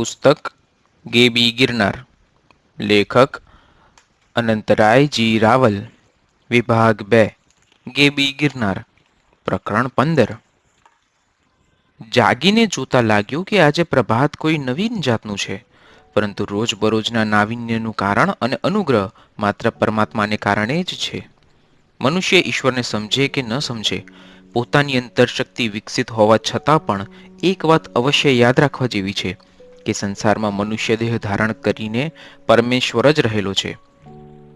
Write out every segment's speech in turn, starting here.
પુસ્તક ગેબી ગિરનાર. લેખક અનંતરાયજી રાવલ. વિભાગ બે. ગેબી ગિરનાર. પ્રકરણ પંદર. જાગીને જોતા લાગ્યું કે આજે પ્રભાત કોઈ નવીન જાતનું છે, પરંતુ રોજબરોજના નાવીન્યનું કારણ અને અનુગ્રહ માત્ર પરમાત્માને કારણે જ છે. મનુષ્ય ઈશ્વરને સમજે કે ન સમજે, પોતાની અંતરશક્તિ વિકસિત હોવા છતાં પણ એક વાત અવશ્ય યાદ રાખવા જેવી છે. કે સંસારમાં મનુષ્ય દેહ ધારણ કરીને પરમેશ્વર જ રહેલો છે.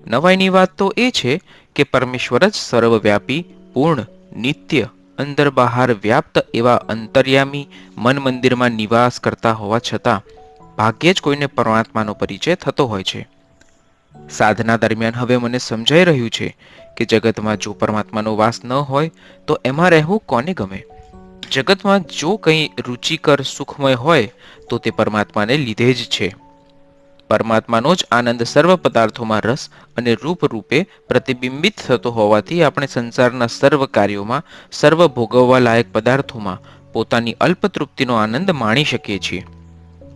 નવાઈની વાત તો એ છે કે પરમેશ્વર જ સર્વવ્યાપી, પૂર્ણ, નિત્ય, અંદર બહાર વ્યાપ્ત એવા અંતર્યામી મન મંદિરમાં નિવાસ કરતા હોવા છતાં ભાગ્યે જ કોઈને પરમાત્માનો પરિચય થતો હોય છે. સાધના દરમિયાન હવે મને સમજાઈ રહ્યું છે કે જગતમાં જો પરમાત્માનો વાસ ન હોય તો એમાં રહેવું કોને ગમે? જગતમાં જો કંઈ રુચિકર, સુખમય હોય, તો તે પરમાત્માને લીધે જ છે. પરમાત્માનો જ આનંદ સર્વ પદાર્થોમાં રસ અને રૂપ રૂપે પ્રતિબિંબિત થતો હોવાથી આપણે સંસારના સર્વ કાર્યોમાં, સર્વ ભોગવવા લાયક પદાર્થોમાં પોતાની અલ્પ તૃપ્તિનો આનંદ માણી શકીએ છીએ.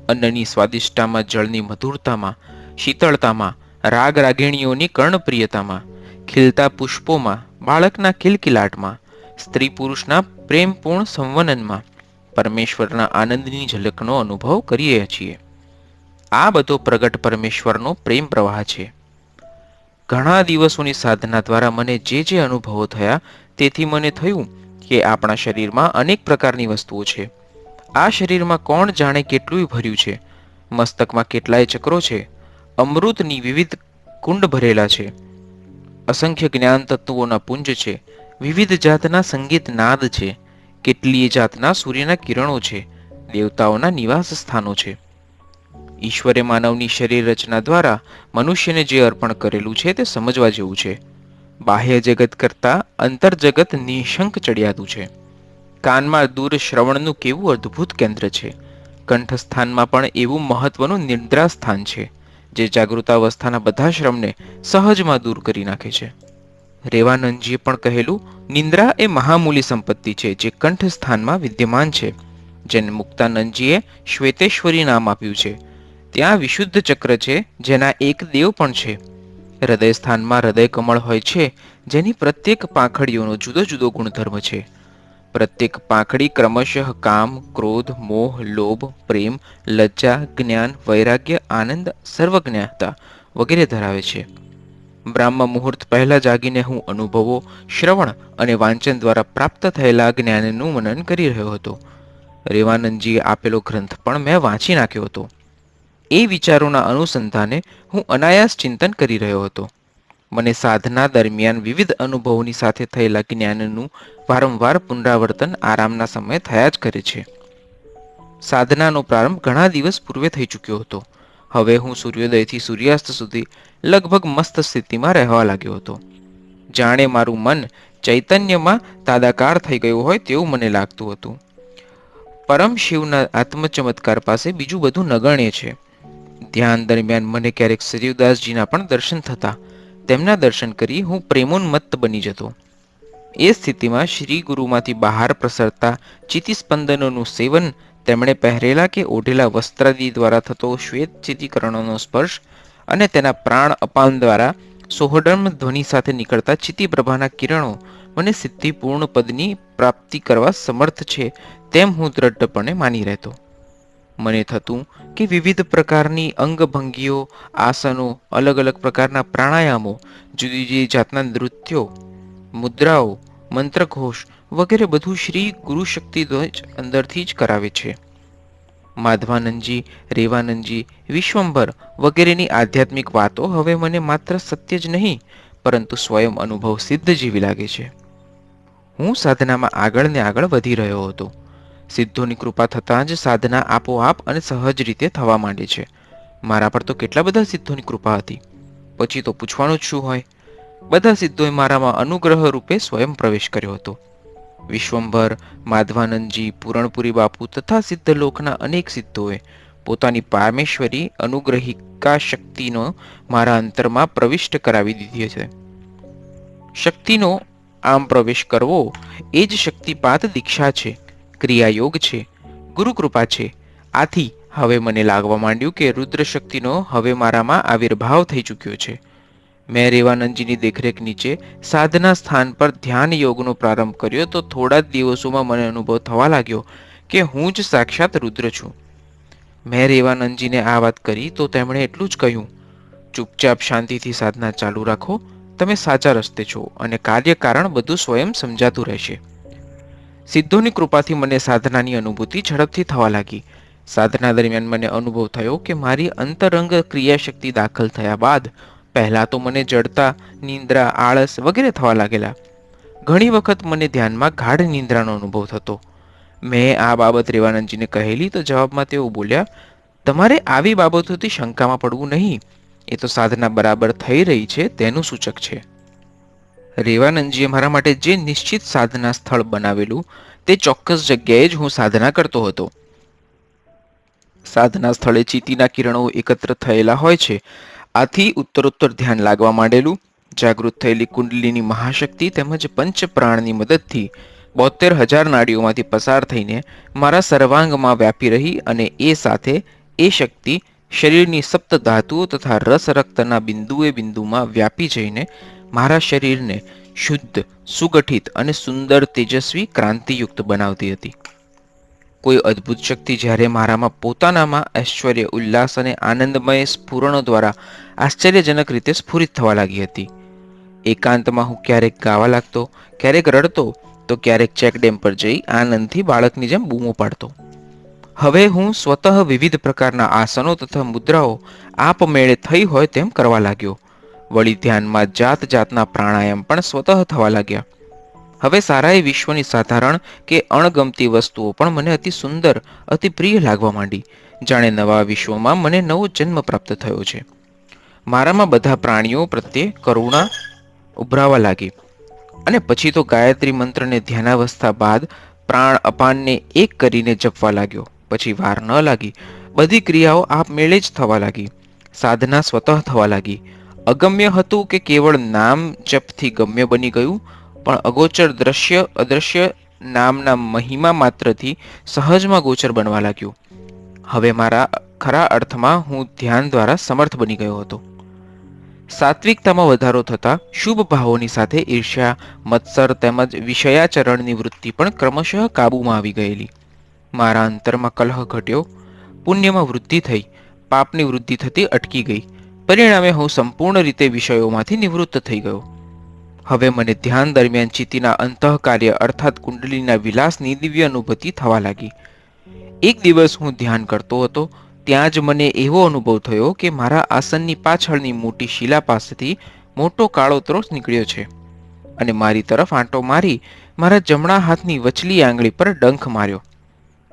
અન્નની સ્વાદિષ્ટતામાં, જળની મધુરતામાં, શીતળતામાં રાગ રાગીણીઓની કર્ણપ્રિયતામાં, ખીલતા પુષ્પોમાં, બાળકના કિલકિલાટમાં સ્ત્રી પુરુષના પ્રેમપૂર્ણ સંવનનમાં પરમેશ્વરના આનંદની ઝલકનો અનુભવ કરીએ છીએ. આ બધો પ્રગટ પરમેશ્વરનો પ્રેમ પ્રવાહ છે. ઘણા દિવસોની સાધના દ્વારા મને જે જે અનુભવો થયા તેથી મને થયું કે આપણા શરીરમાં અનેક પ્રકારની વસ્તુઓ છે. આ શરીરમાં કોણ જાણે કેટલું ભર્યું છે. મસ્તકમાં કેટલાય ચક્રો છે. અમૃતની વિવિધ કુંડ ભરેલા છે. અસંખ્ય જ્ઞાન તત્વોના પુંજ છે. વિવિધ જાતના સંગીત નાદ છે. કેટલીય જાતના સૂર્યના કિરણો છે. દેવતાઓના નિવાસ સ્થાનો છે. ઈશ્વરે માનવની શરીર રચના દ્વારા મનુષ્યને જે અર્પણ કરેલું છે તે સમજવા જેવું છે. બાહ્ય જગત કરતાં અંતર્જગત નિશંક ચડિયાતું છે. કાનમાં દૂર શ્રવણનું કેવું અદ્ભુત કેન્દ્ર છે. કંઠસ્થાનમાં પણ એવું મહત્વનું નિદ્રા સ્થાન છે, જે જાગૃતાવસ્થાના બધા શ્રમને સહજમાં દૂર કરી નાખે છે. રેવાનંદજીએ પણ કહેલું, નિંદ્રા એ મહામૂલી સંપત્તિ છે જે કંઠસ્થાનમાં વિદ્યમાન છે, જેને મુક્તાનંદજીએ શ્વેતેશ્વરી નામ આપ્યું છે. ત્યાં વિશુદ્ધ ચક્ર છે, જેના એક દેવ પણ છે. હૃદય સ્થાનમાં હૃદય કમળ હોય છે, જેની પ્રત્યેક પાંખડીઓનો જુદો જુદો ગુણધર્મ છે. પ્રત્યેક પાંખડી ક્રમશઃ કામ, ક્રોધ, મોહ, લોભ, પ્રેમ, લજ્જા, જ્ઞાન, વૈરાગ્ય, આનંદ, સર્વજ્ઞાતા વગેરે ધરાવે છે. બ્રાહ્મ મુહૂર્ત પહેલા જાગીને હું અનુભવો, શ્રવણ અને વાંચન દ્વારા પ્રાપ્ત થયેલા જ્ઞાનનું મનન કરી રહ્યો હતો. રેવાનંદજીએ આપેલો ગ્રંથ પણ મેં વાંચી નાખ્યો હતો. એ વિચારોના અનુસંધાને હું અનાયાસ ચિંતન કરી રહ્યો હતો. મને સાધના દરમિયાન વિવિધ અનુભવોની સાથે થયેલા જ્ઞાનનું વારંવાર પુનરાવર્તન આરામના સમયે થયા જ કરે છે. સાધનાનો પ્રારંભ ઘણા દિવસ પૂર્વે થઈ ચૂક્યો હતો. હવે હું સૂર્યોદયથી સૂર્યાસ્ત સુધી લગભગ મસ્ત સ્થિતિમાં રહેવા લાગ્યો હતો. જાણે મારું મન ચૈતન્યમાં તાદાકાર થઈ ગયું હોય તેવું મને લાગતું હતું. પરમ શિવના આત્મચમત્કાર પાસે બીજું બધું નગણ્ય છે. ધ્યાન દરમિયાન મને ક્યારેક સજીવદાસજીના પણ દર્શન થતા. તેમના દર્શન કરી હું પ્રેમોન્મત્ત બની જતો. એ સ્થિતિમાં શ્રી ગુરુમાંથી બહાર પ્રસરતા ચિતિસ્પંદનોનું સેવન તેમણે પહેરેલા કે ઓઢેલા વસ્ત્રાદિ દ્વારા થતો શ્વેત ચિતિકરણોનો સ્પર્શ અને તેના પ્રાણ અપાન દ્વારા સોહડમ ધ્વનિ સાથે નીકળતા ચિતિપ્રભાના કિરણો મને સિદ્ધિપૂર્ણ પદની પ્રાપ્તિ કરવા સમર્થ છે તેમ હું દ્રઢપણે માની રહેતો. મને થતું કે વિવિધ પ્રકારની અંગભંગીઓ, આસનો અલગ અલગ પ્રકારના પ્રાણાયામો જુદી જુદી જાતના નૃત્યો, મુદ્રાઓ, મંત્રઘોષ વગેરે બધું શ્રી ગુરુ શક્તિ જ અંદરથી જ કરાવે છે. માધવાનંદજી, રેવાનંદજી, વિશ્વંભર વગેરેની આધ્યાત્મિક વાતો હવે મને માત્ર સત્ય જ નહીં, પરંતુ સ્વયં અનુભવ સિદ્ધ જેવી લાગે છે. હું સાધનામાં આગળ ને આગળ વધી રહ્યો હતો. સિદ્ધોની કૃપા થતાં જ સાધના આપોઆપ અને સહજ રીતે થવા માંડે છે. મારા પર તો કેટલા બધા સિદ્ધોની કૃપા હતી. પછી તો પૂછવાનું જ શું હોય? બધા સિદ્ધોએ મારામાં અનુગ્રહ રૂપે સ્વયં પ્રવેશ કર્યો હતો. વિશ્વંભર, માધવાનંદજી, પૂરણપુરી બાપુ તથા સિદ્ધલોકના અનેક સિદ્ધોએ પોતાની પારમેશ્વરી અનુગ્રહિકા શક્તિનો મારા અંતરમાં પ્રવિષ્ટ કરાવી દીધી છે. શક્તિનો આમ પ્રવેશ કરવો એ જ શક્તિપાત દીક્ષા છે, ક્રિયાયોગ છે, ગુરુકૃપા છે. આથી હવે મને લાગવા માંડ્યું કે રુદ્ર શક્તિનો હવે મારામાં આવિર્ભાવ થઈ ચૂક્યો છે. મેં રેવાનંદજીની દેખરેખ નીચે સાધના સ્થાન પર ધ્યાન યોગનો પ્રારંભ કર્યો તો થોડા જ દિવસોમાં મને અનુભવ થવા લાગ્યો કે હું જ સાક્ષાત રુદ્ર છું. મેં રેવાનંદજીને આ વાત કરી તો તેમણે એટલું જ કહ્યું, ચૂપચાપ શાંતિથી સાધના ચાલુ રાખો, તમે સાચા રસ્તે છો અને કાર્ય કારણ બધું સ્વયં સમજાતું રહેશે. સિદ્ધોની કૃપાથી મને સાધનાની અનુભૂતિ ઝડપથી થવા લાગી. સાધના દરમિયાન મને અનુભવ થયો કે મારી અંતરંગ ક્રિયાશક્તિ દાખલ થયા બાદ પહેલાં તો મને જડતા, નિંદ્રા, આળસ વગેરે થવા લાગેલા. ઘણી વખત મને ધ્યાનમાં ગાઢ નિંદ્રાનો અનુભવ થતો. મેં આ બાબત રેવાનંદજીને કહેલી તો જવાબમાં તેઓ બોલ્યા, તમારે આવી બાબતોથી શંકામાં પડવું નહીં. એ તો સાધના બરાબર થઈ રહી છે, તેનું સૂચક છે. રેવાનંદજીએ મારા માટે જે નિશ્ચિત સાધના સ્થળ બનાવેલું, તે ચોક્કસ જગ્યાએ જ હું સાધના કરતો હતો. સાધના સ્થળે ચીતીના કિરણો એકત્ર થયેલા હોય છે આથી ઉત્તરોત્તર ધ્યાન લાગવા માંડેલું. જાગૃત થયેલી કુંડલીની મહાશક્તિ તેમજ પંચપ્રાણની મદદથી બોતેર હજાર નાડીઓમાંથી પસાર થઈને મારા સર્વાંગમાં વ્યાપી રહી અને એ સાથે એ શક્તિ શરીરની સપ્ત ધાતુઓ તથા રસ રક્તના બિંદુએ બિંદુમાં વ્યાપી જઈને મારા શરીરને શુદ્ધ, સુગઠિત અને સુંદર તેજસ્વી ક્રાંતિયુક્ત બનાવતી હતી. કોઈ અદ્ભુત શક્તિ જ્યારે મારામાં પોતાનામાં ઐશ્વર્ય, ઉલ્લાસ અને આનંદમય સ્ફુરણો દ્વારા આશ્ચર્યજનક રીતે સ્ફુરિત થવા લાગી હતી. એકાંતમાં હું ક્યારેક ગાવા લાગતો, ક્યારેક રડતો, તો ક્યારેક ચેકડેમ પર જઈ આનંદથી બાળકની જેમ બૂમો પાડતો. હવે હું સ્વતઃ વિવિધ પ્રકારના આસનો તથા મુદ્રાઓ આપમેળે થઈ હોય તેમ કરવા લાગ્યો. વળી ધ્યાનમાં જાત જાતના પ્રાણાયામ પણ સ્વતઃ થવા લાગ્યા. હવે સારાએ વિશ્વની સાધારણ કે અણગમતી વસ્તુઓ પણ મને અતિ સુંદર, અતિ પ્રિય લાગવા માંડી. જાણે નવા વિશ્વમાં મને નવો જન્મ પ્રાપ્ત થયો છે. મારામાં બધા પ્રાણીઓ પ્રત્યે કરુણા ઉભરાવા લાગી. અને પછી તો ગાયત્રી મંત્રને ધ્યાનાવસ્થા બાદ પ્રાણ અપાનને એક કરીને જપવા લાગ્યો. પછી વાર ન લાગી. બધી ક્રિયાઓ આપમેળે જ થવા લાગી. સાધના સ્વતઃ થવા લાગી. અગમ્ય હતું કે કેવળ નામ જપથી ગમ્ય બની ગયું? પણ અગોચર દ્રશ્ય, અદ્રશ્ય નામના મહિમા માત્રથી સહજમાં ગોચર બનવા લાગ્યું. હવે મારા ખરા અર્થમાં હું ધ્યાન દ્વારા સમર્થ બની ગયો હતો. સાત્વિકતામાં વધારો થતા શુભ ભાવોની સાથે ઈર્ષ્યા, મત્સર તેમજ વિષયાચરણની વૃત્તિ પણ ક્રમશઃ કાબૂમાં આવી ગયેલી. મારા અંતરમાં કલહ ઘટ્યો, પુણ્યમાં વૃદ્ધિ થઈ, પાપની વૃદ્ધિ થતી અટકી ગઈ. પરિણામે હું સંપૂર્ણ રીતે વિષયોમાંથી નિવૃત્ત થઈ ગયો. હવે મને ધ્યાન દરમિયાન ચિત્તીના અંતઃકાર્ય અર્થાત કુંડલીના વિલાસની દિવ્ય અનુભૂતિ થવા લાગી. એક દિવસ હું ધ્યાન કરતો હતો, ત્યાં જ મને એવો અનુભવ થયો કે મારા આસનની પાછળની મોટી શિલા પાસેથી મોટો કાળો ત્રોસ નીકળ્યો છે અને મારી તરફ આંટો મારી મારા જમણા હાથની વચલી આંગળી પર ડંખ માર્યો.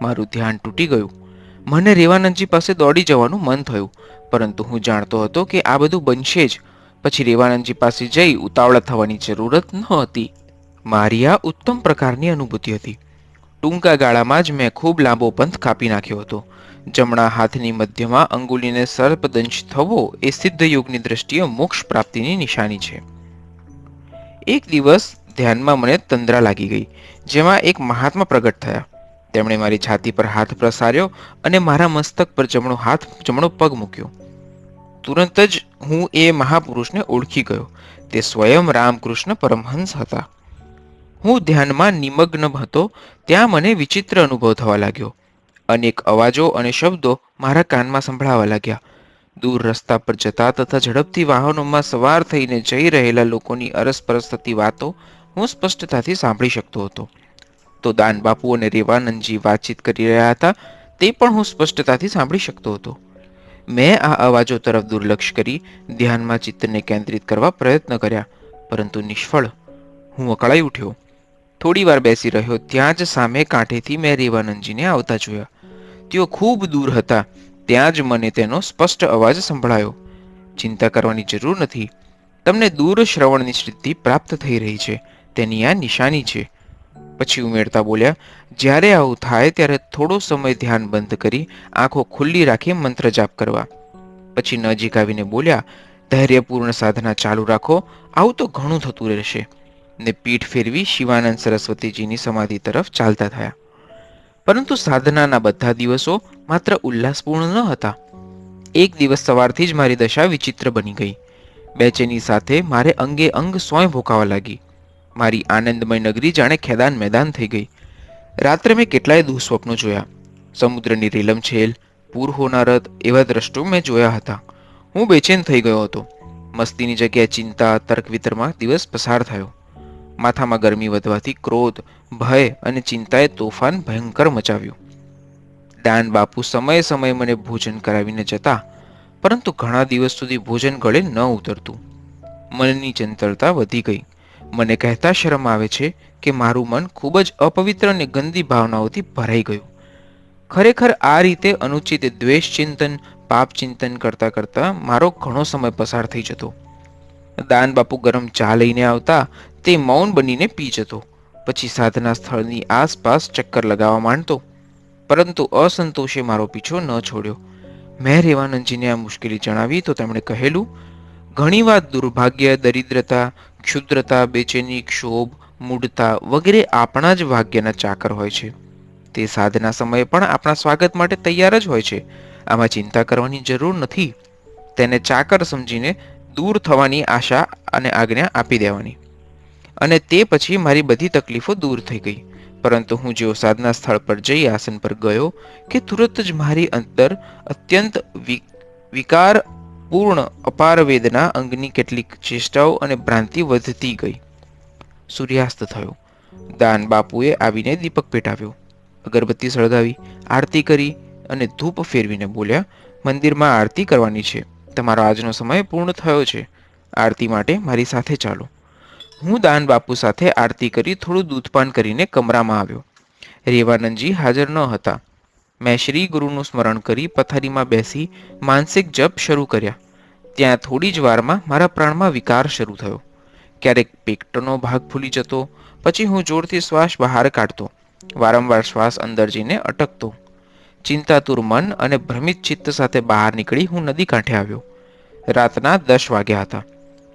મારું ધ્યાન તૂટી ગયું. મને રેવાનંદજી પાસે દોડી જવાનું મન થયું, પરંતુ હું જાણતો હતો કે આ બધું બનશે જ. પછી રેવાનંદજી પાસે જઈ ઉતાવળા થવાની જરૂરત ન હતી મારી આ ઉત્તમ પ્રકારની અનુભૂતિ હતી. ટૂંકા ગાળામાં જ મેં ખૂબ લાંબો પંથ કાપી નાખ્યો હતો. જમણા હાથની મધ્યમાં અંગુલીને સર્પદંશ થવો એ સિદ્ધ યોગની દ્રષ્ટિએ મોક્ષ પ્રાપ્તિની નિશાની છે. એક દિવસ ધ્યાનમાં મને તંદ્રા લાગી ગઈ, જેમાં એક મહાત્મા પ્રગટ થયા. તેમણે મારી છાતી પર હાથ પ્રસાર્યો અને મારા મસ્તક પર જમણો હાથ જમણો પગ મૂક્યો. તુરંત જ હું એ મહાપુરુષને ઓળખી ગયો. તે સ્વયં રામકૃષ્ણ પરમહંસ હતા. હું ધ્યાનમાં નિમગ્ન હતો, ત્યાં મને વિચિત્ર અનુભવ થવા લાગ્યો. અનેક અવાજો અને શબ્દો મારા કાનમાં સંભળાવા લાગ્યા. દૂર રસ્તા પર જતા તથા ઝડપથી વાહનોમાં સવાર થઈને જઈ રહેલા લોકોની અરસપરસ થતી વાતો હું સ્પષ્ટતાથી સાંભળી શકતો હતો. તો દાનબાપુ અને રેવાનંદજી વાતચીત કરી રહ્યા હતા, તે પણ હું સ્પષ્ટતાથી સાંભળી શકતો હતો. મેં આ અવાજો તરફ દુર્લક્ષ કરી ધ્યાનમાં ચિત્તને કેન્દ્રિત કરવા પ્રયત્ન કર્યા, પરંતુ નિષ્ફળ. હું અકળાઈ ઉઠ્યો. થોડી વાર બેસી રહ્યો, ત્યાં જ સામે કાંઠેથી મેં રેવાનંદજીને આવતા જોયા. તેઓ ખૂબ દૂર હતા, ત્યાં જ મને તેનો સ્પષ્ટ અવાજ સંભળાયો. ચિંતા કરવાની જરૂર નથી. તમને દૂર શ્રવણની સિદ્ધિ પ્રાપ્ત થઈ રહી છે. તેની આ નિશાની છે. પછી ઉમેરતા બોલ્યા, જ્યારે આવું થાય ત્યારે થોડો સમય ધ્યાન બંધ કરી આંખો ખુલ્લી રાખી મંત્ર જાપ કરવા. પછી નજીક આવીને બોલ્યા, ધૈર્યપૂર્ણ સાધના ચાલુ રાખો, આવું તો ઘણું થતું રહેશે. ને પીઠ ફેરવી શિવાનંદ સરસ્વતીજીની સમાધિ તરફ ચાલતા થયા. પરંતુ સાધનાના બધા દિવસો માત્ર ઉલ્લાસપૂર્ણ ન હતા. એક દિવસ સવારથી જ મારી દશા વિચિત્ર બની ગઈ. બેચેની સાથે મારે અંગે અંગ સોય ભોકાવા લાગી. મારી આનંદમય નગરી જાણે ખેદાન મેદાન થઈ ગઈ. રાત્રે મેં કેટલાય દુઃસ્વપ્નો જોયા. સમુદ્રની રીલમછેલ પૂર હોનારત એવા દ્રષ્ટો મેં જોયા હતા. હું બેચેન થઈ ગયો હતો. મસ્તીની જગ્યાએ ચિંતા, તર્ક વિતરમાં દિવસ પસાર થયો. માથામાં ગરમી વધવાથી ક્રોધ, ભય અને ચિંતાએ તોફાન ભયંકર મચાવ્યું. દાન બાપુ સમયે સમયે મને ભોજન કરાવીને જતા, પરંતુ ઘણા દિવસ સુધી ભોજન ગળે ન ઉતરતું. મનની ચંચળતા વધી ગઈ. મને કહેતા શરમ આવે છે કે મારું મન ખૂબ જ અપવિત્ર અને ગંદી ભાવનાઓથી ભરાઈ ગયું. ખરેખર આ રીતે અનુચિત દ્વેષ ચિંતન, પાપ ચિંતન કરતા કરતા મારો ઘણો સમય પસાર થઈ જતો. દાન બાપુ ગરમ ચા લઈને આવતા તે મૌન બનીને પી જતો. પછી સાધના સ્થળની આસપાસ ચક્કર લગાવવા માંડતો. પરંતુ અસંતોષે મારો પીછો ન છોડ્યો. મેં રેવાનંદજીને આ મુશ્કેલી જણાવી તો તેમણે કહેલું ઘણીવાર દુર્ભાગ્ય, દરિદ્રતા, ક્ષુદ્રતા, બેચેની ક્ષોભ, મૂઢતા વગેરે આપણા જ ભાગ્યના ચાકર હોય છે. તે સાધના સમયે પણ આપણા સ્વાગત માટે તૈયાર જ હોય છે. આમાં ચિંતા કરવાની જરૂર નથી. તેને ચાકર સમજીને દૂર થવાની આશા અને આજ્ઞા આપી દેવાની. અને તે પછી મારી બધી તકલીફો દૂર થઈ ગઈ. પરંતુ હું જેવો સાધના સ્થળ પર જઈ આસન પર ગયો કે તુરત જ મારી અંદર અત્યંત વિકાર પૂર્ણ અપાર વેદના અંગની કેટલીક ચેષ્ટાઓ અને ભ્રાંતિ વધતી ગઈ. સૂર્યાસ્ત થયો. દાન બાપુએ આવીને દીપક પેટાવ્યો. અગરબત્તી સળગાવી, આરતી કરી અને ધૂપ ફેરવીને બોલ્યા, મંદિરમાં આરતી કરવાની છે. તમારો આજનો સમય પૂર્ણ થયો છે. આરતી માટે મારી સાથે ચાલો. હું દાન બાપુ સાથે આરતી કરી થોડું દૂધપાન કરીને કમરામાં આવ્યો. રેવાનંદજી હાજર ન હતા. મેં શ્રી ગુરુનું સ્મરણ કરી પથારીમાં બેસી માનસિક જપ શરૂ કર્યા. ત્યાં થોડી જ વારમાં મારા પ્રાણમાં વિકાર શરૂ થયો. ક્યારેક પેટનો ભાગ ફૂલી જતો, પછી હું જોરથી શ્વાસ બહાર કાઢતો, વારંવાર શ્વાસ અંદર જઈને અટકતો. ચિંતાતુર મન અને ભ્રમિત ચિત્ત સાથે બહાર નીકળી હું નદી કાંઠે આવ્યો. રાતના દસ વાગ્યા હતા.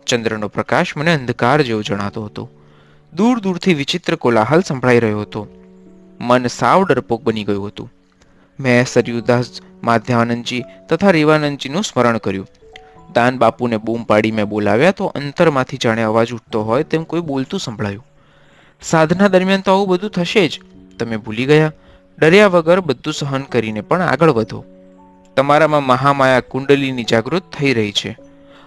ચંદ્રનો પ્રકાશ મને અંધકાર જેવો જણાતો હતો. દૂર દૂરથી વિચિત્ર કોલાહલ સંભળાઈ રહ્યો હતો. મન સાવ ડરપોક બની ગયું હતું. મેં સરયુદાસ માધ્યાનંદજી તથા રેવાનંદજીનું સ્મરણ કર્યું. દાન બાપુને બૂમ પાડી મેં બોલાવ્યા તો અંતરમાંથી જાણે અવાજ ઉઠતો હોય તેમ કોઈ બોલતું સંભળાયું. સાધના દરમિયાન તો આવું બધું થશે જ. તમે ભૂલી ગયા. ડર્યા વગર બધું સહન કરીને પણ આગળ વધો. તમારામાં મહામાયા કુંડલીની જાગૃત થઈ રહી છે.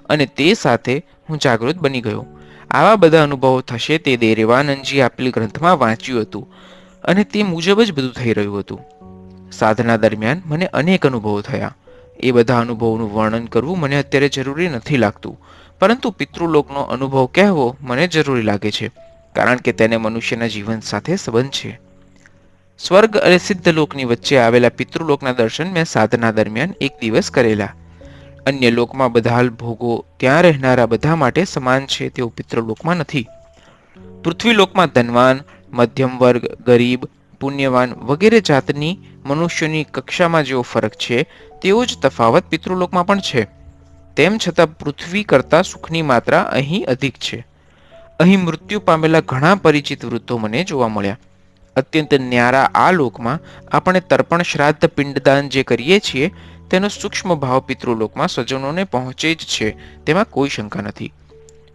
અને તે સાથે હું જાગૃત બની ગયો. આવા બધા અનુભવો થશે તે દેરેવાનંદજી આપેલ ગ્રંથમાં વાંચ્યું હતું. અને તે મુજબ જ બધું થઈ રહ્યું હતું. સાધના દરમિયાન મને અનેક અનુભવો થયા. એ બધા અનુભવોનું વર્ણન કરવું મને અત્યારે જરૂરી નથી લાગતું. પરંતુ પિતૃલોકનો અનુભવ કહેવો મને જરૂરી લાગે છે, કારણ કે તેને મનુષ્યના જીવન સાથે સંબંધ છે. સ્વર્ગ અને સિદ્ધ લોકની વચ્ચે આવેલા પિતૃલોકના દર્શન મેં સાધના દરમિયાન એક દિવસ કરેલા. અન્ય લોકમાં બધા ભોગો ત્યાં રહેનારા બધા માટે સમાન છે તેઓ પિતૃલોકમાં નથી. પૃથ્વીલોકમાં ધનવાન, મધ્યમ વર્ગ, ગરીબ પુણ્યવાન વગેરે જાતની મનુષ્યોની કક્ષામાં જેવો ફરક છે, તેવો જ તફાવત પિતૃલોકમાં પણ છે. તેમ છતાં પૃથ્વી કરતાં સુખની માત્રા અહીં અધિક છે. અહીં મૃત્યુ પામેલા ઘણા પરિચિત વૃદ્ધો મને જોવા મળ્યા. અત્યંત ન્યારા આ લોકમાં આપણે તર્પણ શ્રાદ્ધ પિંડદાન જે કરીએ છીએ, તેનો સૂક્ષ્મ ભાવ પિતૃલોકમાં સ્વજનોને પહોંચે જ છે, તેમાં કોઈ શંકા નથી.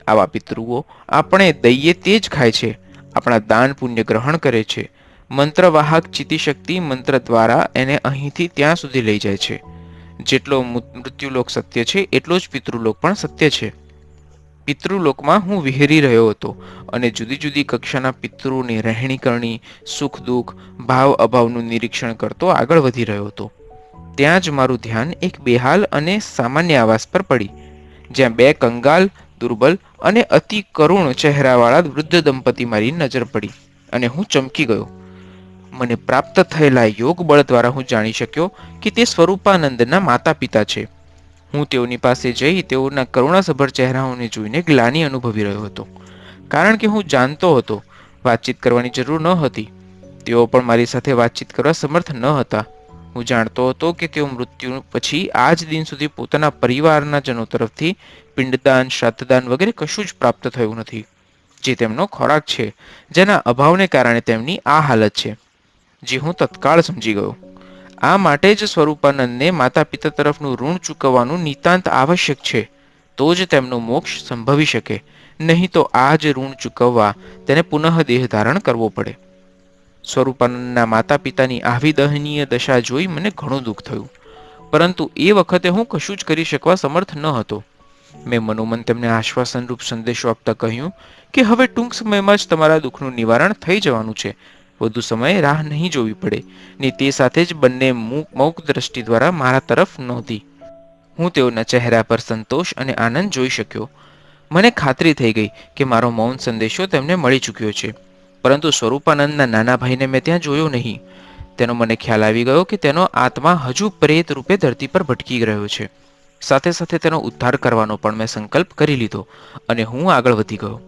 આવા પિતૃઓ આપણે દઈએ તે જ ખાય છે. આપણા દાન પુણ્ય ગ્રહણ કરે છે. મંત્રવાહક ચિતિશક્તિ મંત્ર દ્વારા એને અહીંથી ત્યાં સુધી લઈ જાય છે. જેટલો મૃત્યુલોક સત્ય છે, એટલો જ પિતૃલોક પણ સત્ય છે. પિતૃલોકમાં હું વિહેરી રહ્યો હતો અને જુદી જુદી કક્ષાના પિતૃની રહેણી કરણી, સુખ દુઃખ, ભાવ અભાવનું નિરીક્ષણ કરતો આગળ વધી રહ્યો હતો. ત્યાં જ મારું ધ્યાન એક બેહાલ અને સામાન્ય આવાસ પર પડી, જ્યાં બે કંગાલ, દુર્બલ અને અતિ કરુણ ચહેરાવાળા વૃદ્ધ દંપતી મારી નજર પડી અને હું ચમકી ગયો. મને પ્રાપ્ત થયેલા યોગ બળ દ્વારા હું જાણી શક્યો કે તે સ્વરૂપાનંદના માતા પિતા છે. હું તેઓની પાસે જઈ તેઓના કરુણાસભર ચહેરાઓને જોઈને ગ્લાની અનુભવી રહ્યો હતો. કારણ કે હું જાણતો હતો, વાતચીત કરવાની જરૂર ન હતી. તેઓ પણ મારી સાથે વાતચીત કરવા સમર્થ ન હતા. હું જાણતો હતો કે તેઓ મૃત્યુ પછી આ જ દિન સુધી પોતાના પરિવારના જનો તરફથી પિંડદાન, શ્રાદ્ધદાન વગેરે કશું જ પ્રાપ્ત થયું નથી. જે તેમનો ખોરાક છે, જેના અભાવને કારણે તેમની આ હાલત છે. જે હું તત્કાળ સમજી ગયો. આ માટે જ સ્વરૂપાનંદને માતા પિતા તરફનું ઋણ ચૂકવવાનું નિતાંત આવશ્યક છે. તો જ તેમનો મોક્ષ સંભવી શકે. નહીં તો આ જ ઋણ ચૂકવવા તેને પુનઃ દેહ ધારણ કરવો પડે. સ્વરૂપાનંદના માતા પિતાની આવી દહનીય દશા જોઈ મને ઘણું દુઃખ થયું. પરંતુ એ વખતે હું કશું જ કરી શકવા સમર્થ ન હતો. મેં મનોમન તેમને આશ્વાસનરૂપ સંદેશો આપતા કહ્યું કે હવે ટૂંક સમયમાં જ તમારા દુઃખનું નિવારણ થઈ જવાનું છે. વધુ સમય રાહ નહીં જોવી પડે. ને તે સાથે જ બંને મૌક દ્રષ્ટિ દ્વારા મારા તરફ નહોતી હું તેઓના ચહેરા પર સંતોષ અને આનંદ જોઈ શક્યો. મને ખાતરી થઈ ગઈ કે મારો મૌન સંદેશો તેમને મળી ચૂક્યો છે. પરંતુ સ્વરૂપાનંદના નાના ભાઈને મેં ત્યાં જોયો નહીં. તેનો મને ખ્યાલ આવી ગયો કે તેનો આત્મા હજુ પ્રેત રૂપે ધરતી પર ભટકી રહ્યો છે. સાથે સાથે તેનો ઉદ્ધાર કરવાનો પણ મેં સંકલ્પ કરી લીધો અને હું આગળ વધી ગયો.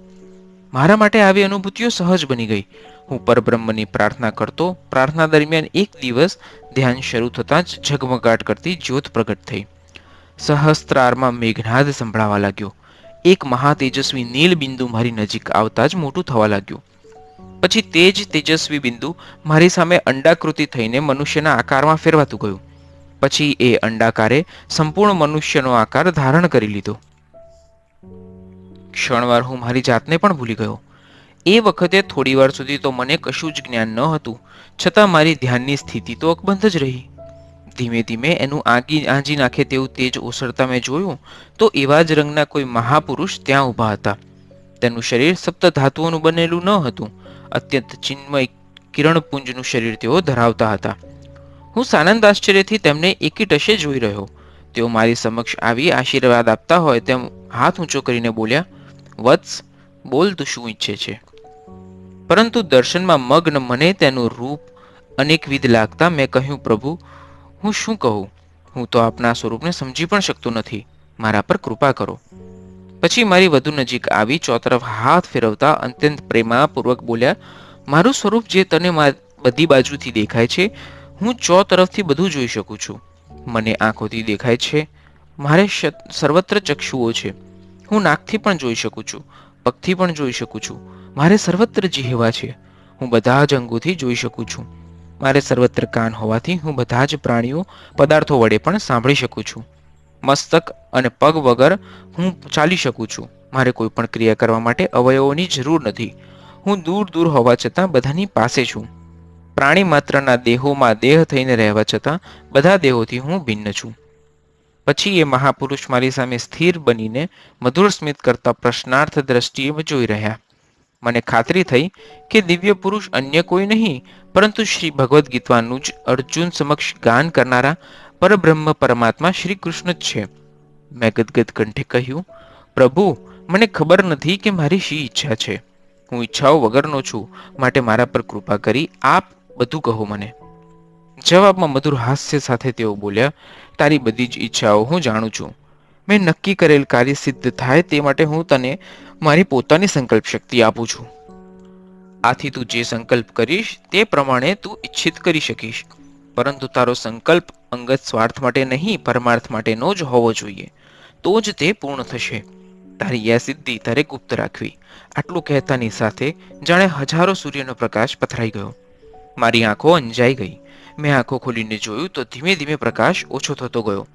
મારા માટે આવી અનુભૂતિઓ સહજ બની ગઈ. હું પરબ્રહ્મની પ્રાર્થના કરતો, પ્રાર્થના દરમિયાન એક દિવસ ધ્યાન શરૂ થતાં જ ઝગમગાટ કરતી જ્યોત પ્રગટ થઈ. સહસ્ત્રારમાં મેઘનાદ સંભળાવા લાગ્યો. એક મહાતેજસ્વી નીલ બિંદુ મારી નજીક આવતા જ મોટું થવા લાગ્યું. પછી તે જ તેજસ્વી બિંદુ મારી સામે અંડાકૃતિ થઈને મનુષ્યના આકારમાં ફેરવાતું ગયું. પછી એ અંડાકારે સંપૂર્ણ મનુષ્યનો આકાર ધારણ કરી લીધો. ક્ષણવાર હું મારી જાતને પણ ભૂલી ગયો. એ વખતે થોડીવાર સુધી તો મને કશું જ જ્ઞાન ન હતું, છતાં મારી ધ્યાનની સ્થિતિ તો અકબંધ જ રહી. ધીમે ધીમે એનું આગી, આંજી નાખે તેવું તેજ ઓસરતા મેં જોયું, તો એવા જ રંગના કોઈ મહાપુરુષ ત્યાં ઊભા હતા. તેનું શરીર સપ્ત ધાતુઓનું બનેલું ન હતું, અત્યંત ચિન્મય કિરણપુંજનું શરીર તેઓ ધરાવતા હતા. હું સાનંદ આશ્ચર્યથી તેમને એકી ટશે જોઈ રહ્યો. તેઓ મારી સમક્ષ આવી આશીર્વાદ આપતા હોય તેમ હાથ ઊંચો કરીને બોલ્યા, વત્સ, બોલ તું શું ઈચ્છે છે? પરંતુ દર્શનમાં મગ્ન મને તેનું રૂપ અનેકવિધ લાગતા મેં કહ્યું, પ્રભુ, હું શું કહું? હું તો આપના સ્વરૂપને સમજી પણ શકતો નથી. મારા પર કૃપા કરો. પછી મારી વધુ નજીક આવી ચોતરફ હાથ ફેરવતા અત્યંત પ્રેમાપૂર્વક બોલ્યા, મારું સ્વરૂપ જે તને બધી બાજુથી દેખાય છે, હું ચો તરફથી બધું જોઈ શકું છું. મને આંખોથી દેખાય છે. મારે સર્વત્ર ચક્ષુઓ છે. હું નાકથી પણ જોઈ શકું છું, પગથી પણ જોઈ શકું છું. મારે સર્વત્ર જીહવા છે. હું બધા જ અંગોથી જોઈ શકું છું. મારે સર્વત્ર કાન હોવાથી હું બધા જ પ્રાણીઓ પદાર્થો વડે પણ સાંભળી શકું છું. મસ્તક અને પગ વગર હું ચાલી શકું છું. મારે કોઈ પણ ક્રિયા કરવા માટે અવયવોની જરૂર નથી. હું દૂર દૂર હોવા છતાં બધાની પાસે છું. પ્રાણી માત્રના દેહોમાં દેહ થઈને રહેવા છતાં બધા દેહોથી હું ભિન્ન છું. પછી એ મહાપુરુષ મારી સામે સ્થિર બનીને મધુર સ્મિત કરતા પ્રશ્નાર્થ દ્રષ્ટિએ જોઈ રહ્યા. મને ખાતરી થઈ કે દિવ્ય પુરુષ અન્ય કોઈ નહીં, પરંતુ શ્રી ભગવદ્ ગીતાનું જ અર્જુન સમક્ષ ગાન કરનારા પરબ્રહ્મ પરમાત્મા શ્રી કૃષ્ણ જ છે. મેં ગદગદ કંઠે કહ્યું, પ્રભુ, મને ખબર નથી કે મારી શી ઈચ્છા છે. હું ઈચ્છાઓ વગરનો છું, માટે મારા પર કૃપા કરી આપ બધું કહો મને. જવાબમાં મધુર હાસ્ય સાથે તેઓ બોલ્યા, તારી બધી જ ઈચ્છાઓ હું જાણું છું. મેં નક્કી કરેલ કાર્ય સિદ્ધ થાય તે માટે હું તને મારી પોતાની સંકલ્પ શક્તિ આપું છું. આથી તું જે સંકલ્પ કરીશ તે પ્રમાણે તું ઈચ્છિત કરી શકીશ. પરંતુ તારો સંકલ્પ અંગત સ્વાર્થ માટે નહીં, પરમાર્થ માટેનો જ હોવો જોઈએ. તો જ તે પૂર્ણ થશે. તારી યા સિદ્ધિ તારે ગુપ્ત રાખવી. આટલું કહેતાની સાથે જાણે હજારો સૂર્યનો પ્રકાશ પથરાઈ ગયો. મારી આંખો અંજાઈ ગઈ. મેં આંખો ખોલીને જોયું તો ધીમે ધીમે પ્રકાશ ઓછો થતો ગયો.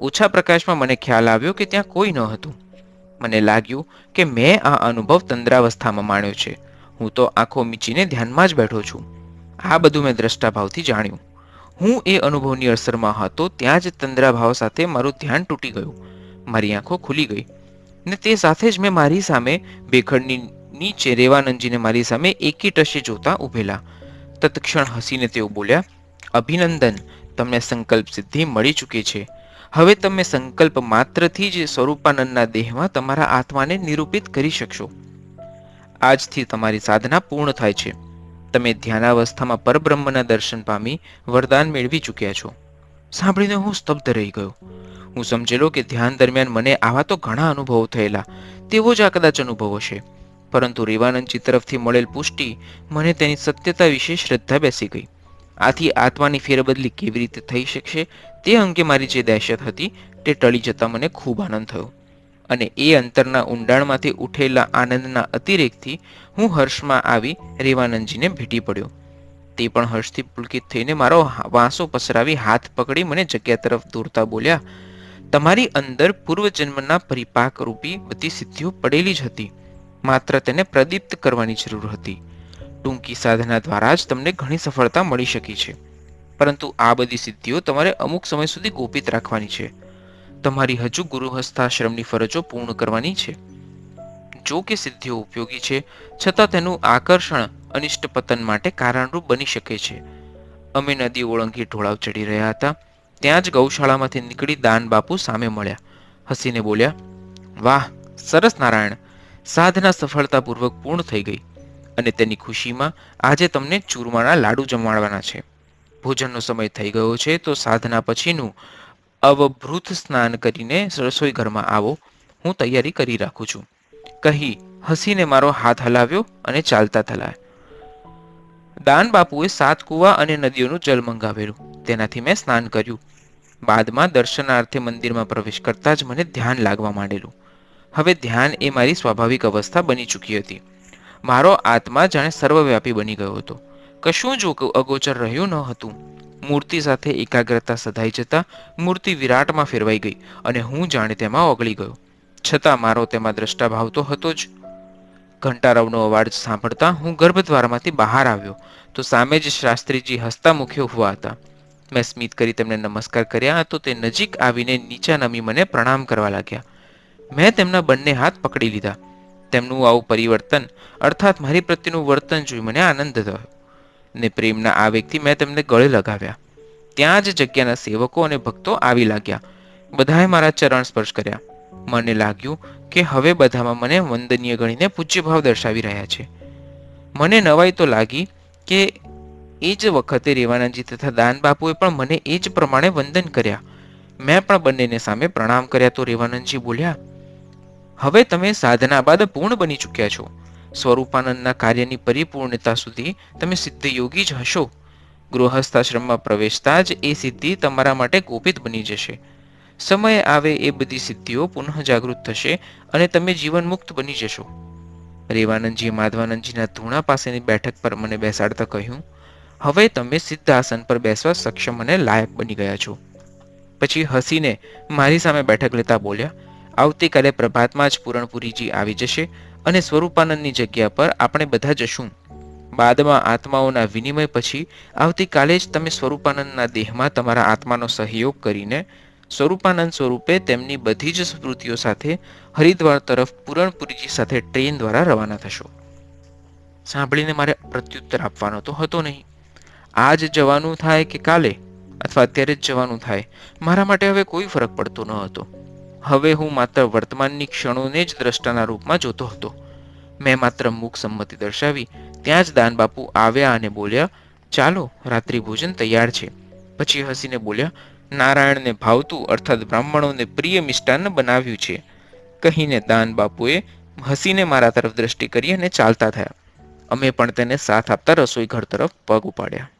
ઓછા પ્રકાશમાં મને ખ્યાલ આવ્યો કે ત્યાં કોઈ ન હતું. મને લાગ્યું કે મેં આ અનુભવ તંદ્રાવસ્થામાં માણ્યો છે. હું તો આંખો મીચીને ધ્યાનમાં જ બેઠો છું. આ બધું મેં દ્રષ્ટાભાવથી જાણ્યું. હું એ અનુભવની અસરમાં હતો ત્યાં જ તંદ્રાભાવ સાથે મારું ધ્યાન તૂટી ગયું. મારી આંખો ખુલી ગઈ. ને તે સાથે જ મેં મારી સામે બેખડની નીચે રેવાનંદજીને મારી સામે એકી ટશે જોતા ઉભેલા તત્ક્ષણ હસીને તેઓ બોલ્યા, અભિનંદન, તમને સંકલ્પ સિદ્ધિ મળી ચૂકી છે. હવે તમે સંકલ્પ માત્રથી જ સ્વરૂપાનંદના દેહમાં તમારા આત્માને નિરૂપિત કરી શકશો. આજથી તમારી સાધના પૂર્ણ થાય છે. તમે ધ્યાનાવસ્થામાં પરબ્રહ્મના દર્શન પામી વરદાન મેળવી ચૂક્યા છો. સાંભળીને હું સ્તબ્ધ રહી ગયો. હું સમજેલો કે ધ્યાન દરમિયાન મને આવા તો ઘણા અનુભવો થયેલા, તેવો જ આ કદાચ અનુભવો છે પરંતુ રેવાનંદજી તરફથી મળેલ પુષ્ટિ મને તેની સત્યતા વિશે શ્રદ્ધા બેસી ગઈ. આથી આત્માની ફેરબદલી કેવી રીતે થઈ શકશે તે અંગે મારી જે દહેશત હતી તે ટળી જતા મને ખૂબ આનંદ થયો. અને એ અંતરના ઊંડાણમાંથી ઉઠેલા આનંદના અતિરેકથી હું હર્ષમાં આવી રેવાનંદજીને ભેટી પડ્યો. તે પણ હર્ષથી પુલકિત થઈને મારો વાંસો પસરાવી હાથ પકડી મને જગ્યા તરફ દોરતા બોલ્યા, તમારી અંદર પૂર્વજન્મના પરિપાક રૂપી બધી સિદ્ધિઓ પડેલી જ હતી. માત્ર તેને પ્રદીપ્ત કરવાની જરૂર હતી. ટૂંકી સાધના દ્વારા જ તમને ઘણી સફળતા મળી શકી છે. પરંતુ આ બધી સિદ્ધિઓ તમારે અમુક સમય સુધી ગોપિત રાખવાની છે. તમારી હજુ ગુરુહસ્થાશ્રમની ફરજો પૂર્ણ કરવાની છે. જો કે સિદ્ધિઓ ઉપયોગી છે, છતાં તેનું આકર્ષણ અનિષ્ટ પતન માટે કારણરૂપ બની શકે છે. અમે નદી ઓળંગી ઢોળાવ ચડી રહ્યા હતા, ત્યાં જ ગૌશાળામાંથી નીકળી દાન બાપુ સામે મળ્યા. હસીને બોલ્યા, વાહ, સરસ નારાયણ. સાધના સફળતાપૂર્વક પૂર્ણ થઈ ગઈ. અને તેની ખુશીમાં આજે તમને ચૂરમાના લાડુ જમાડવાના છે. ભોજનનો સમય થઈ ગયો છે, તો સાધના પછીનું અવભૃત સ્નાન કરીને રસોઈ ઘરમાં આવો. હું તૈયારી કરી રાખું છું. કહી હસીને મારો હાથ હલાવ્યો અને ચાલતા થલાય. દાન બાપુએ સાત કુવા અને નદીઓનું જલ મંગાવેલું. તેનાથી મેં સ્નાન કર્યું. બાદમાં દર્શનાર્થે મંદિરમાં પ્રવેશ કરતાં જ મને ધ્યાન લાગવા માંડેલું. હવે ધ્યાન એ મારી સ્વાભાવિક અવસ્થા બની ચૂકી હતી. મારો આત્મા જાણે સર્વવ્યાપી બની ગયો હતો. કશું જ અગોચર રહ્યું ન હતું. મૂર્તિ સાથે એકાગ્રતા સધાઈ જતા મૂર્તિ વિરાટમાં ફેરવાઈ ગઈ અને હું જાણે તેમાં ઓગળી ગયો. છતાં મારો તેમાં દ્રષ્ટાભાવ તો હતો જ. ઘંટારવનો અવાજ સાંભળતા હું ગર્ભદ્વારમાંથી બહાર આવ્યો તો સામે જ શાસ્ત્રીજી હસતા મુખે ઊભા હતા. મેં સ્મિત કરી તેમને નમસ્કાર કર્યા તો તે નજીક આવીને નીચા નમી મને પ્રણામ કરવા લાગ્યા. મેં તેમના બંને હાથ પકડી લીધા. તેમનું આવું પરિવર્તન અર્થાત મારી પ્રત્યેનું વર્તન જોઈ મને આનંદ થયો. ને પ્રેમના આવેગથી મેં તેમને ગળે લગાવ્યા. ત્યાં જ જગ્યાના સેવકો અને ભક્તો આવી લાગ્યા. બધાએ મારા ચરણ સ્પર્શ કર્યા. મને લાગ્યું કે હવે બધામાં મને વંદનીય ગણીને પૂજ્યભાવ દર્શાવી રહ્યા છે. મને નવાઈ તો લાગી કે એ જ વખતે રેવાનંદજી તથા દાન બાપુએ પણ મને એ જ પ્રમાણે વંદન કર્યા. મેં પણ બંનેને સામે પ્રણામ કર્યા તો રેવાનંદજી બોલ્યા, હવે તમે સાધના બાદ પૂર્ણ બની ચૂક્યા છો. સ્વરૂપાનંદના કાર્યની પરિપૂર્ણતા સુધી તમે સિદ્ધ યોગી જ હશો. ગૃહસ્થાશ્રમમાં પ્રવેશતા જ એ સિદ્ધિ તમારા માટે ગોપિત બની જશે. સમય આવે એ બધી સિદ્ધિઓ પુનઃ જાગૃત થશે અને તમે જીવન મુક્ત બની જશો. રેવાનંદજી માધવાનંદજીના ધૂણા પાસેની બેઠક પર મને બેસાડતા કહ્યું, હવે તમે સિદ્ધ આસન પર બેસવા સક્ષમ અને લાયક બની ગયા છો. પછી હસીને મારી સામે બેઠક લેતા બોલ્યા, આવતીકાલે પ્રભાતમાં જ પૂરણપુરીજી આવી જશે અને સ્વરૂપાનંદની જગ્યા પર આપણે બધા જશું. બાદમાં આત્માઓના વિનિમય પછી આવતીકાલે જ તમે સ્વરૂપાનંદના દેહમાં તમારા આત્માનો સહયોગ કરીને સ્વરૂપાનંદ સ્વરૂપે તેમની બધી જ સ્મૃતિઓ સાથે હરિદ્વાર તરફ પૂરણપુરીજી સાથે ટ્રેન દ્વારા રવાના થશો. સાંભળીને મારે પ્રત્યુત્તર આપવાનો તો હતો નહીં. આજ જવાનું થાય કે કાલે? અથવા અત્યારે જ જવાનું થાય? મારા માટે હવે કોઈ ફરક પડતો ન હતો. હવે હું માત્ર વર્તમાનની ક્ષણોને જ દ્રષ્ટાના રૂપમાં જોતો હતો. મેં માત્ર મુખ સંમતિ દર્શાવી, ત્યાં જ દાન બાપુ આવ્યા અને બોલ્યા, ચાલો, રાત્રિ ભોજન તૈયાર છે. પછી હસીને બોલ્યા, નારાયણને ભાવતું અર્થાત બ્રાહ્મણોને પ્રિય મિષ્ટાન્ન બનાવ્યું છે. કહીને દાન બાપુએ હસીને મારા તરફ દ્રષ્ટિ કરી અને ચાલતા થયા. અમે પણ તેને સાથ આપતા રસોઈ ઘર તરફ પગ ઉપાડ્યા.